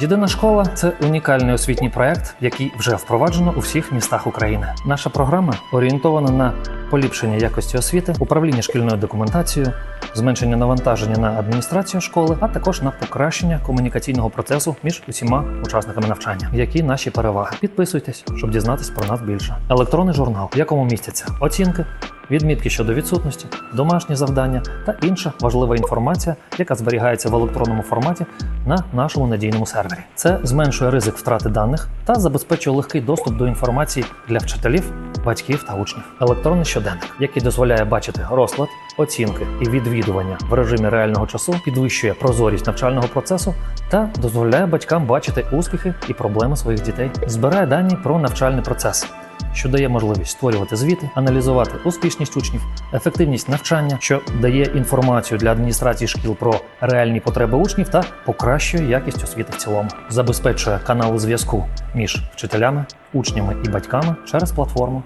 Єдина школа це унікальний освітній проект, який вже впроваджено у всіх містах України. Наша програма орієнтована на поліпшення якості освіти, управління шкільною документацією, зменшення навантаження на адміністрацію школи, а також на покращення комунікаційного процесу між усіма учасниками навчання. Які наші переваги? Підписуйтесь, щоб дізнатись про нас більше. Електронний журнал, в якому містяться оцінки, відмітки щодо відсутності, домашні завдання та інша важлива інформація, яка зберігається в електронному форматі на нашому надійному сервері. Це зменшує ризик втрати даних та забезпечує легкий доступ до інформації для вчителів, батьків та учнів. Електронний щоденник, який дозволяє бачити розклад, оцінки і відвідування в режимі реального часу, підвищує прозорість навчального процесу та дозволяє батькам бачити успіхи і проблеми своїх дітей. Збирає дані про навчальний процес що дає можливість створювати звіти, аналізувати успішність учнів, ефективність навчання, що дає інформацію для адміністрації шкіл про реальні потреби учнів та покращує якість освіти в цілому, забезпечує канали зв'язку між вчителями, учнями і батьками через платформу